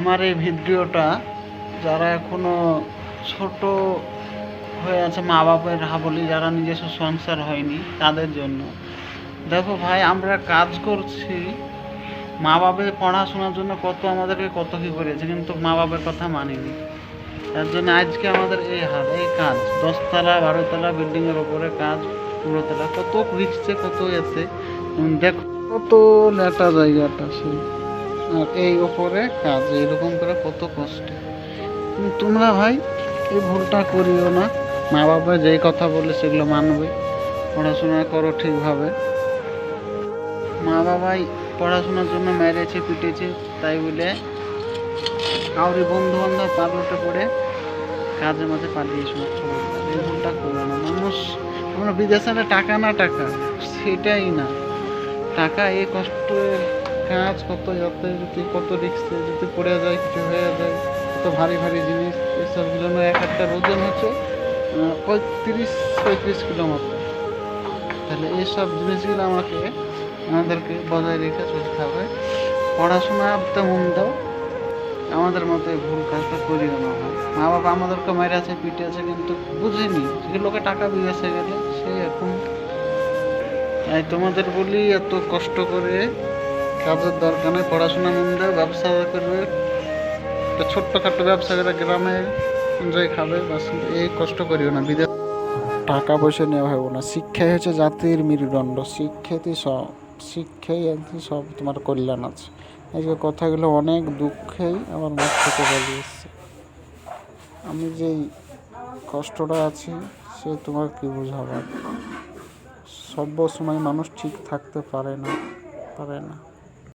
আমার এই ভিডিওটা যারা এখনও ছোট হয়ে আছে মা বাপের হাবলি যারা নিজস্ব সংসার হয়নি, তাদের জন্য। দেখো ভাই, আমরা কাজ করছি। মা বাপের পড়াশোনার জন্য কত আমাদেরকে কত কি করেছে, কিন্তু মা বাবার কথা মানিনি। তার জন্য আজকে আমাদের এই হাল এই কাজ। দশতলা, বারোতলা বিল্ডিংয়ের ওপরে কাজ পুরোতলা কত রিক্সে কত এতে দেখো, কত লেটা জায়গাটা সেই আর এই ওপরে কাজ, এরকম করে কত কষ্ট। তোমরা ভাই এই ভুলটা করিও না। মা বাবা যেই কথা বলে সেগুলো মানবে, পড়াশোনা করো ঠিকভাবে। মা বাবাই পড়াশোনার জন্য মেরেছে, পিটেছে, তাই বলে কাউরি বন্ধু বান্ধব পালটে পড়ে কাজের মধ্যে পালিয়ে এই ভুলটা করো না। মানুষ আমরা বিদেশে টাকা না টাকা, সেটাই না। টাকা এই কষ্টের কাজ, কত যাতে যদি কত রিক্সে যদি পড়ে যায়, কিছু হয়ে যায়, কত ভারী ভারী জিনিস, এসব জন্য এক একটা ওজন হচ্ছে পঁয়ত্রিশ পঁয়ত্রিশ কিলো মতো। তাহলে এইসব জিনিসগুলো আমাকে, আমাদেরকে বজায় রেখে চলতে হবে। পড়াশোনাতে মন দাও আমাদের মতো ভুল কাজটা করিও না মা বাবা আমাদেরকে মেরে আছে পিটে আছে কিন্তু বুঝেনি। যে লোকে টাকা বিদেশে গেলে, সে এখন, তাই তোমাদের বলি, এত কষ্ট করে কাজের দরকার নেই, পড়াশোনা মন দেয় ব্যবসা করবে। একটা ছোট্টখাটো ব্যবসা করে গ্রামে এনজয় খাবে, বাস এই কষ্ট করিও না, বিদেশ টাকা পয়সা নেওয়া হবে না। শিক্ষাই হচ্ছে জাতির মেরুদণ্ড। শিক্ষাতেই সব শিক্ষাই সব তোমার কল্যাণ আছে। এই যে কথাগুলো অনেক দুঃখেই আমার মুখ থেকে বেরিয়ে এসছে। আমি যেই কষ্টটা আছি, সে তোমার কি বোঝাবার? সব সময় মানুষ ঠিক থাকতে পারে না পারে না।